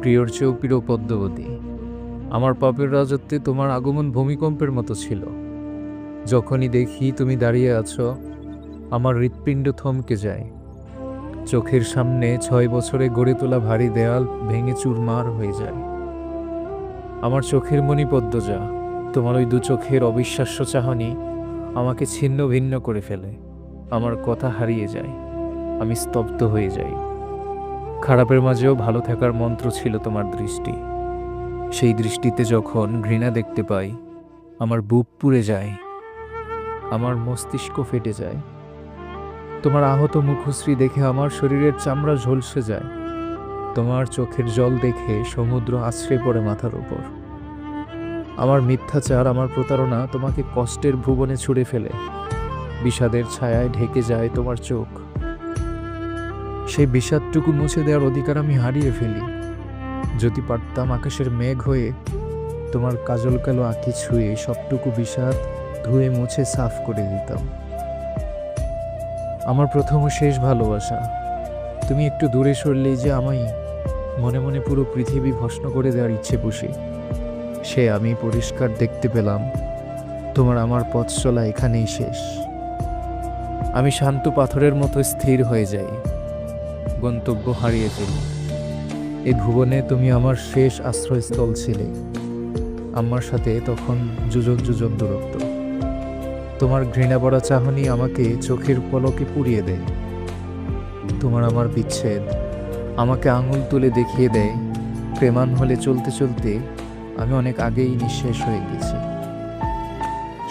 প্রিয়র চেয়েও প্রিয় পদ্মবতী। আমার পাপের রাজত্বে তোমার আগমন ভূমিকম্পের মতো ছিল। যখনই দেখি তুমি দাঁড়িয়ে আছো, আমার হৃৎপিণ্ড থমকে যায়। চোখের সামনে ছয় বছরে গড়ে তোলা ভারী দেয়াল ভেঙে চুরমার হয়ে যায়। আমার চোখের মণি পদ্মজা তোমার ওই দু চোখের অবিশ্বাস্য চাহনি আমাকে ছিন্ন ভিন্ন করে ফেলে। আমার কথা হারিয়ে যায়। আমি স্তব্ধ হয়ে যাই। খারাপের মাঝেও ভালো থাকার মন্ত্র ছিল তোমার দৃষ্টি। সেই দৃষ্টিতে যখন ঘৃণা দেখতে পাই, আমার বুক পুড়ে যায়, আমার মস্তিষ্ক ফেটে যায়, তোমার আহত মুখশ্রী দেখে আমার শরীরের চামড়া ঝলসে যায়, তোমার চোখের জল দেখে সমুদ্র আশ্রে পড়ে মাথার উপর। আমার মিথ্যাচার, আমার প্রতারণা তোমাকে কষ্টের ভুবনে ছুড়ে ফেলে, বিষাদের ছায়ায় ঢেকে যায় তোমার চোখ সেই বিষাদটুকু মুছে দেওয়ার অধিকার আমি হারিয়ে ফেলি। যদি পারতাম আকাশের মেঘ হয়ে তোমার কাজল কালো আঁকি ছুঁয়ে সবটুকু বিষাদ ধুয়ে মুছে সাফ করে দিতাম। আমার প্রথম ও শেষ ভালোবাসা। তুমি একটু দূরে সরলেই যে আমায় মনে মনে পুরো পৃথিবী ভস্ম করে দেওয়ার ইচ্ছে পুষি। সে আমি পরিষ্কার দেখতে পেলাম। তোমার আমার পথ চলা এখানেই শেষ। আমি শান্ত পাথরের মতো স্থির হয়ে যাই। গন্তব্য হারিয়ে ফেলি। এই ভুবনে তুমি আমার শেষ আশ্রয়স্থল ছিলে। আমার সাথে তখন যুজন যুজন দূরত্ব। তোমার ঘৃণা বড়া চাহনি আমাকে চোখের পলকে পুড়িয়ে দেয়। তোমার আমার বিচ্ছেদ আমাকে আঙুল তুলে দেখিয়ে দেয়। প্রেমান হলে চলতে চলতে আমি অনেক আগেই নিঃশেষ হয়ে গেছি।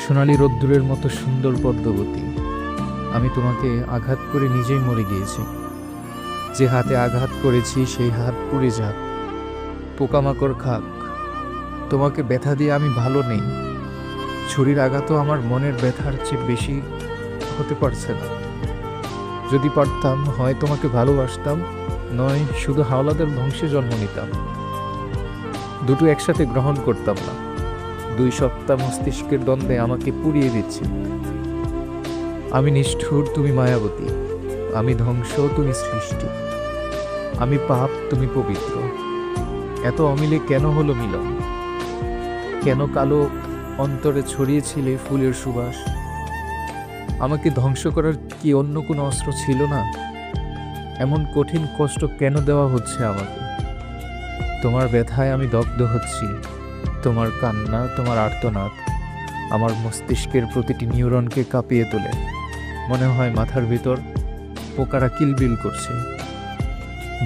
সোনালি রোদ্দুরের মতো সুন্দর পদ্মবতী। আমি তোমাকে আঘাত করে নিজেই মরে গিয়েছি। যে হাতে আঘাত করেছি সেই হাত পুড়ে যাক। পোকামাকড় খাক। তোমাকে ব্যথা দিয়ে আমি ভালো নেই। ছুরির আঘাতও আমার মনের ব্যথার চেয়ে বেশি হতে পারছে না। যদি পারতাম, হয় তোমাকে ভালোবাসতাম, নয় শুধু হাওলাদের ধ্বংসে জন্ম নিতাম। দুটো একসাথে গ্রহণ করতাম না। দুই সপ্তাহ মস্তিষ্কের দ্বন্দ্বে আমাকে পুড়িয়ে দিচ্ছে। আমি নিষ্ঠুর, তুমি মায়াবতী। আমি ধ্বংস, তুমি সৃষ্টি। আমি পাপ, তুমি পবিত্র। এত অমিলে কেন হলো মিলন? কেন কালো অন্তরে ছড়িয়েছিলে ফুলের সুবাস? আমাকে ধ্বংস করার কি অন্য কোনো অস্ত্র ছিল না? এমন কঠিন কষ্ট কেন দেওয়া হচ্ছে আমাকে? তোমার ব্যথায় আমি দগ্ধ হচ্ছি। তোমার কান্না, তোমার আর্তনাদ, আমার মস্তিষ্কের প্রতিটি নিউরনকে কাঁপিয়ে তোলে। মনে হয় মাথার ভিতর পোকারা কিলবিল করছে।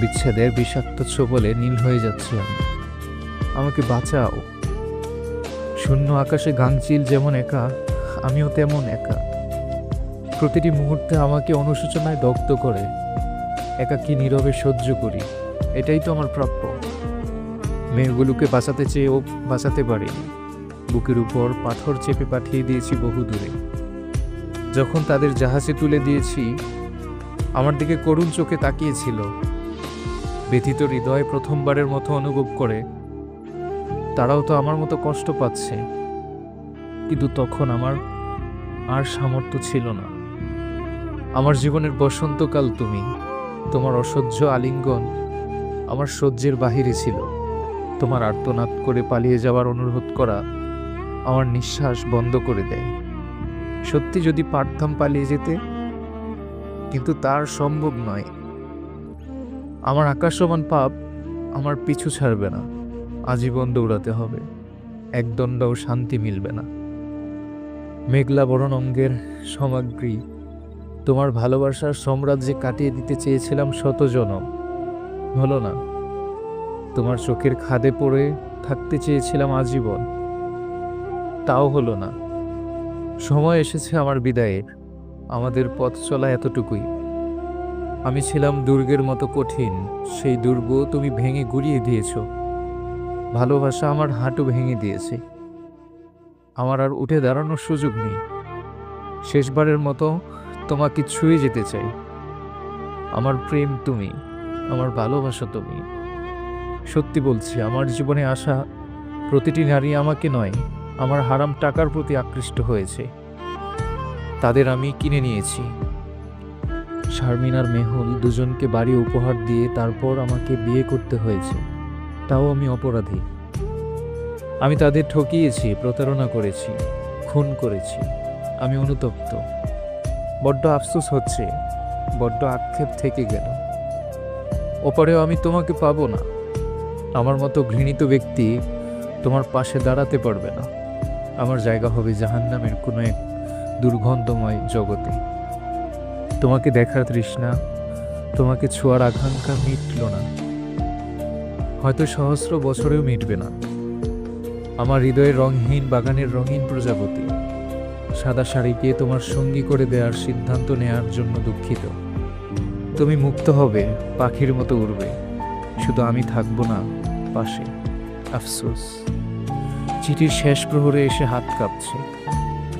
বিচ্ছেদের বিষাক্ত ছোবলে নীল হয়ে যাচ্ছি আমি। আমাকে বাঁচাও। শূন্য আকাশে গাংচিল যেমন একা, আমিও তেমন একা। প্রতিটি মুহূর্তে আমাকে অনুশোচনায় দগ্ধ করে। একাকী নীরবে সহ্য করি। এটাই তো আমার প্রাপ্য। মেয়েগুলোকে বাঁচাতে চেয়েও বাঁচাতে পারিনি। বুকের উপর পাথর চেপে পাঠিয়ে দিয়েছি বহু দূরে যখন তাদের জাহাজে তুলে দিয়েছি আমার দিকে করুণ চোখে তাকিয়েছিল। ব্যথিত হৃদয় প্রথমবারের মতো অনুভব করে, তারাও তো আমার মতো কষ্ট পাচ্ছে। কিন্তু তখন আমার আর সামর্থ্য ছিল না। আমার জীবনের বসন্তকাল তুমি, তোমার অসহ্য আলিঙ্গন আমার সহ্যের বাহিরে ছিল। তোমার আর্তনাদ করে পালিয়ে যাওয়ার অনুরোধ করা আমার নিঃশ্বাস বন্ধ করে দেয়। সত্যি যদি পারতাম পালিয়ে যেতে কিন্তু তার সম্ভব নয়। আমার আকাশমান পাপ আমার পিছু ছাড়বে না। আজীবন দৌড়াতে হবে। এক দণ্ডও শান্তি মিলবে না। মেঘলা বরণ অঙ্গের সামগ্রী। তোমার ভালোবাসার সাম্রাজ্যে কাটিয়ে দিতে চেয়েছিলাম শত জনম। হলো না। তোমার চোখের খাদে পড়ে থাকতে চেয়েছিলাম আজীবন। তাও হলো না। সময় এসেছে আমার বিদায়ের। আমাদের পথ চলা এতটুকুই। আমি ছিলাম দুর্গের মতো কঠিন, সেই দুর্গ তুমি ভেঙে গুড়িয়ে দিয়েছ। ভালোবাসা আমার হাঁটু ভেঙে দিয়েছে। আমার আর উঠে দাঁড়ানোর সুযোগ নেই। শেষবারের মতো তোমাকে ছুঁয়ে যেতে চাই। আমার প্রেম তুমি, আমার ভালোবাসা তুমি। সত্যি বলছি, আমার জীবনে আসা প্রতিটি নারী আমাকে নয়, আমার হারাম টাকার প্রতি আকৃষ্ট হয়েছে। তাদের আমি কিনে নিয়েছি। শারমিন আর মেহুল দুজনকে বাড়ি উপহার দিয়ে তারপর আমাকে বিয়ে করতে হয়েছে। তাও আমি অপরাধী। আমি তাদের ঠকিয়েছি, প্রতারণা করেছি, খুন করেছি। আমি অনুতপ্ত। বড্ড আফসোস হচ্ছে, বড্ড আক্ষেপ থেকে গেল। ওপারেও আমি তোমাকে পাবো না। আমার মতো ঘৃণিত ব্যক্তি তোমার পাশে দাঁড়াতে পারবে না। আমার জায়গা হবে জাহান্নামের কোনো এক দুর্গন্ধময় জগতে। তোমাকে দেখার তৃষ্ণা, তোমাকে ছোঁয়ার আকাঙ্ক্ষা মিটল না। হয়তো সহস্র বছরেও মিটবে না। আমার হৃদয়ের রঙহীন, বাগানের রঙিন প্রজাপতি। সাদা শাড়িকে তোমার সঙ্গী করে দেওয়ার সিদ্ধান্ত নেয়ার জন্য দুঃখিত। তুমি মুক্ত হবে, পাখির মতো উড়বে। শুধু আমি থাকব না, পাশে। আফসোস। চিঠির শেষ প্রহরে এসে হাত কাঁপছে।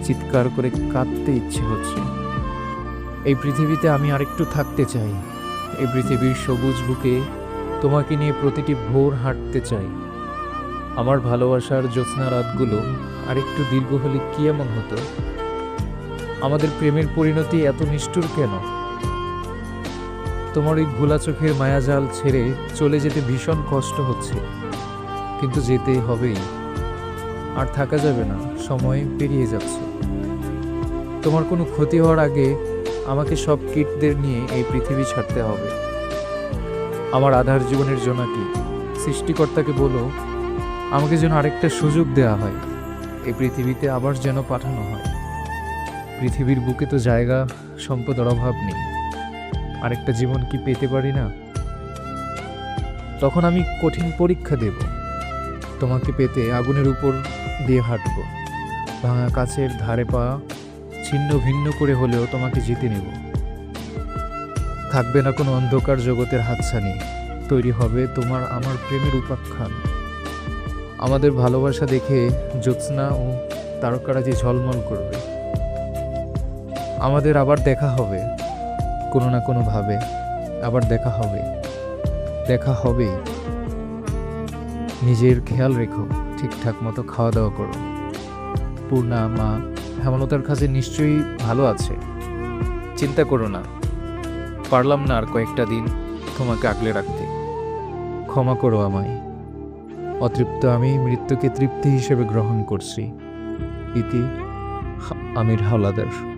চিৎকার করে কাঁদতে ইচ্ছে হচ্ছে। এই পৃথিবীতে আমি আরেকটু থাকতে চাই। এই পৃথিবীর সবুজ বুকে তোমাকে নিয়ে প্রতিটি ভোর হাঁটতে চাই। আমার ভালোবাসার জ্যোৎস্না রাতগুলো আরেকটু দীর্ঘ হলে কি এমন হতো? আমাদের প্রেমের পরিণতি এত নিষ্ঠুর কেন? তোমার ওই ঘোলা চোখের মায়াজাল ছেড়ে চলে যেতে ভীষণ কষ্ট হচ্ছে। কিন্তু যেতেই হবেই। আর থাকা যাবে না, সময় পেরিয়ে যাচ্ছে। তোমার কোনো ক্ষতি হওয়ার আগে আমাকে সব কিটদের নিয়ে এই পৃথিবী ছাড়তে হবে। আমার আধার জীবনের জোনাকি সৃষ্টিকর্তাকে বলো, আমাকে যেন আরেকটা সুযোগ দেওয়া হয়, এই পৃথিবীতে আবার যেন পাঠানো হয়। পৃথিবীর বুকে তো জায়গা সম্পদের অভাব নেই। আরেকটা জীবন কি পেতে পারি না? তখন আমি কঠিন পরীক্ষা দেব। তোমাকে পেতে আগুনের উপর দিয়ে হাঁটব। ভাঙা কাছের ধারে পা ছিন্ন ভিন্ন করে হলেও তোমাকে জিতে নেব। থাকবে না কোনো অন্ধকার জগতের হাতছানি। তৈরি হবে তোমার আমার প্রেমের উপাখ্যান। আমাদের ভালোবাসা দেখে জ্যোৎস্না ও তারকারা যে ঝলমল করবে, আমাদের আবার দেখা হবে। কোনো না কোনো ভাবে আবার দেখা হবে। দেখা হবেই নিজের খেয়াল রেখো, ঠিকঠাক মতো খাওয়া দাওয়া করো। পূর্ণা, মা হেমলতার কাছে নিশ্চয়ই ভালো আছে। চিন্তা করো না। পারলাম না আর কয়েকটা দিন তোমাকে আগলে রাখতে। ক্ষমা করো আমায়। অতৃপ্ত আমি মৃত্যুকে তৃপ্তি হিসেবে গ্রহণ করছি। ইতি আমির হাওলাদার।